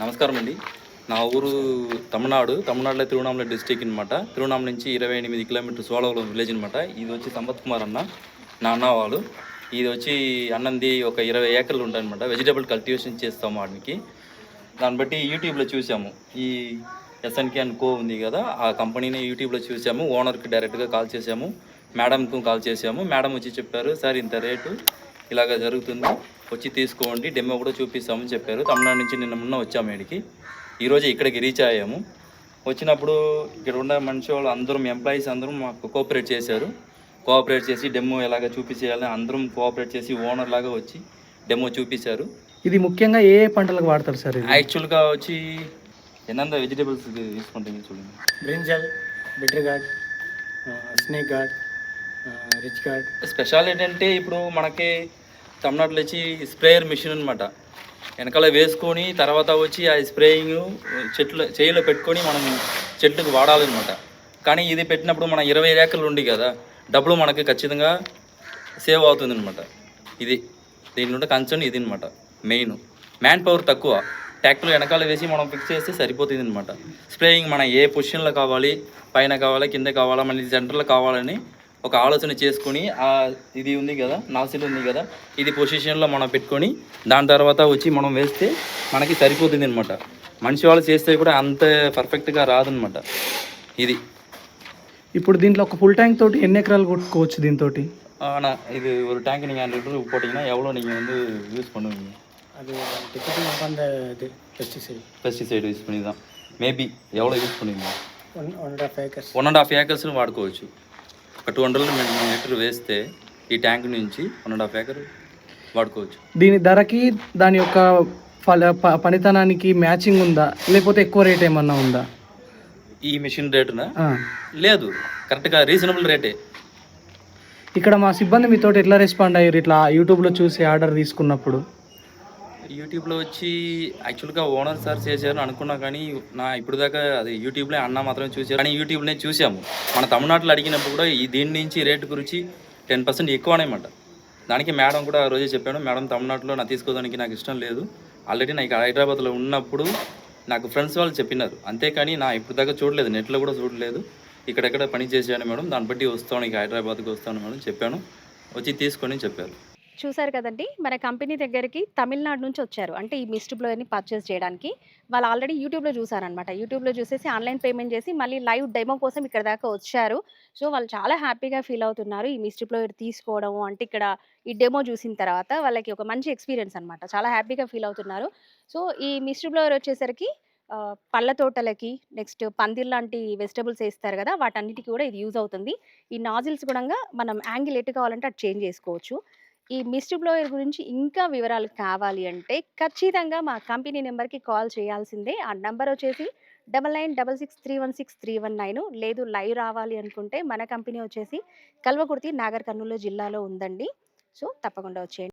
నమస్కారం అండి నా ఊరు తమిళనాడు తమిళనాడులో తిరువణామల డిస్టిక్ అనమాట తిరువణామల నుంచి ఇరవై ఎనిమిది కిలోమీటర్ సోలవరం విలేజ్ అనమాట ఇది వచ్చి సంపత్ కుమార్ అన్న నా అన్న వాళ్ళు. ఇది వచ్చి అన్నంది ఒక ఇరవై ఏకర్లు ఉంటాయన్నమాట. వెజిటబుల్ కల్టివేషన్ చేస్తాం వాటికి. దాన్ని బట్టి యూట్యూబ్లో చూసాము ఈ ఎస్ఎన్కే అండ్ కో ఉంది కదా ఆ కంపెనీని యూట్యూబ్లో చూసాము ఓనర్కి డైరెక్ట్గా కాల్ చేసాము మేడంకు కాల్ చేసాము మేడం వచ్చి చెప్పారు సార్ ఇంత రేటు ఇలాగ జరుగుతుంది. వచ్చి తీసుకోండి. డెమో కూడా చూపిస్తామని చెప్పారు. తమిళనాడు నుంచి నిన్న మొన్న వచ్చాము ఇక్కడికి. ఈరోజు ఇక్కడికి రీచ్ అయ్యాము. వచ్చినప్పుడు ఇక్కడ ఉన్న మనిషి వాళ్ళు అందరం ఎంప్లాయీస్ అందరం మాకు కోఆపరేట్ చేశారు. కోఆపరేట్ చేసి డెమో ఎలాగ చూపించేయాలని అందరం కోఆపరేట్ చేసి ఓనర్ లాగా వచ్చి డెమో చూపించారు. ఇది ముఖ్యంగా ఏ ఏ పంటలకు వాడతారు సార్ ఇది? యాక్చువల్గా వచ్చి ఎన్నంత వెజిటేబుల్స్ తీసుకుంటుంది చూడండి. Brinjal bitter gourd snake gourd. Ridge gourd special ఏంటంటే ఇప్పుడు మనకి తమిళనాడులో వచ్చి స్ప్రేయర్ మిషన్ అనమాట వెనకాల వేసుకొని తర్వాత వచ్చి ఆ స్ప్రేయింగ్ చెట్లు చేయిలో పెట్టుకొని మనం చెట్లకు వాడాలన్నమాట. కానీ ఇది పెట్టినప్పుడు మన ఇరవై ఏకర్లు ఉండి కదా డబ్బులు మనకి ఖచ్చితంగా సేవ్ అవుతుంది అనమాట ఇది దీని నుండి కన్సర్న్ ఇది అనమాట మెయిన్ మ్యాన్ పవర్ తక్కువ ట్యాక్టర్ వెనకాల వేసి మనం ఫిక్స్ చేస్తే సరిపోతుంది అనమాట స్ప్రేయింగ్ మన ఏ పొజిషన్లో కావాలి పైన కావాలా కింద కావాలా మళ్ళీ సెంటర్లో కావాలని ఒక ఆలోచన చేసుకొని ఆ ఇది ఉంది కదా నాసిల్ ఉంది కదా ఇది పొజిషన్లో మనం పెట్టుకొని దాని తర్వాత వచ్చి మనం వేస్తే మనకి సరిపోతుంది అనమాట మనిషి వాళ్ళు చేస్తే కూడా అంత పర్ఫెక్ట్గా రాదనమాట ఇది ఇప్పుడు దీంట్లో ఒక ఫుల్ ట్యాంక్ తోటి ఎన్ని ఎకరాలు కొట్టుకోవచ్చు దీంతో ஆனால் இது ஒரு டேங்க் நீங்கள் ஹண்ட்ரட் லிட்டர் போட்டிங்கன்னா எவ்வளோ நீங்கள் வந்து யூஸ் பண்ணுவீங்க அது டிக்கெட்டிங் அந்த இது பெஸ்டிசைட் పెస్టిసైడ్ యూస్ பண்ணி தான் మేబీ ఎవరో యూస్ பண்ணுவீங்க one one and half acres one and half ఏకర్స్ని వాడుకోవచ్చు ఒక టూ హండ్రెడ్ లీటర్ వేస్తే ఈ ట్యాంక్ నుంచి వన్ అండ్ హాఫ్ ఏకర్ వాడుకోవచ్చు. దీని ధరకి దాని యొక్క ఫల ప- పనితనానికి మ్యాచింగ్ ఉందా? లేకపోతే ఎక్కువ రేట్ ఏమన్నా ఉందా? ఈ మిషన్ రేటున? ఆ. లేదు. కరెక్ట్గా రీజనబుల్ రేటే. ఇక్కడ మా సిబ్బంది మీతో ఎట్లా రెస్పాండ్ అయ్యారు? ఇట్లా యూట్యూబ్లో చూసి ఆర్డర్ తీసుకున్నప్పుడు? యూట్యూబ్లో వచ్చి యాక్చువల్గా ఓనర్ సార్ చేశారు అనుకున్నా కానీ నా ఇప్పుడు దాకా అది యూట్యూబ్లో అన్న మాత్రమే చూశారు. కానీ యూట్యూబ్లోనే చూసాము మన తమిళనాడులో అడిగినప్పుడు కూడా ఈ దీని నుంచి రేటు గురించి టెన్ పర్సెంట్ ఎక్కువనేమాట. దానికి మేడం కూడా ఆ రోజే చెప్పాను మేడం తమిళనాడులో నా తీసుకోవడానికి నాకు ఇష్టం లేదు. ఆల్రెడీ నాకు హైదరాబాద్లో ఉన్నప్పుడు నాకు ఫ్రెండ్స్ వాళ్ళు చెప్పినారు. అంతేకాని నా ఇప్పుడు దాకా చూడలేదు నెట్లో కూడా చూడలేదు. ఇక్కడెక్కడ పని చేశాను మేడం దాన్ని బట్టి వస్తాను ఇక హైదరాబాద్కి వస్తాను మేడం చెప్పాను. వచ్చి తీసుకొని చెప్పారు. చూసారు కదండి మన కంపెనీ దగ్గరికి తమిళనాడు నుంచి వచ్చారు. అంటే ఈ మిస్ట్ బ్లోయర్ని పర్చేస్ చేయడానికి. వాళ్ళు ఆల్రెడీ యూట్యూబ్లో చూసారనమాట యూట్యూబ్లో చూసేసి ఆన్లైన్ పేమెంట్ చేసి మళ్ళీ లైవ్ డెమో కోసం ఇక్కడ దాకా వచ్చారు. సో వాళ్ళు చాలా హ్యాపీగా ఫీల్ అవుతున్నారు. ఈ మిస్ట్ బ్లోయర్ తీసుకోవడం అంటే ఇక్కడ ఈ డెమో చూసిన తర్వాత వాళ్ళకి ఒక మంచి ఎక్స్పీరియన్స్ అనమాట చాలా హ్యాపీగా ఫీల్ అవుతున్నారు. సో ఈ మిస్ట్ బ్లోయర్ వచ్చేసరికి పళ్ళ తోటలకి నెక్స్ట్ పందిర్ లాంటి వెజిటబుల్స్ వేస్తారు కదా వాటన్నిటికీ కూడా ఇది యూజ్ అవుతుంది. ఈ నాజిల్స్ కూడా మనం యాంగిల్ ఎటు కావాలంటే అటు చేంజ్ చేసుకోవచ్చు. ఈ మిస్ట్ బ్లోయర్ గురించి ఇంకా వివరాలు కావాలి అంటే ఖచ్చితంగా మా కంపెనీ నెంబర్కి కాల్ చేయాల్సిందే. ఆ నెంబర్ వచ్చేసి double nine double six three one six three one nine లేదు లైవ్ రావాలి అనుకుంటే మన కంపెనీ వచ్చేసి కల్వకుర్తి నాగర్ కర్నూలు జిల్లాలో ఉందండి. సో తప్పకుండా వచ్చేయండి.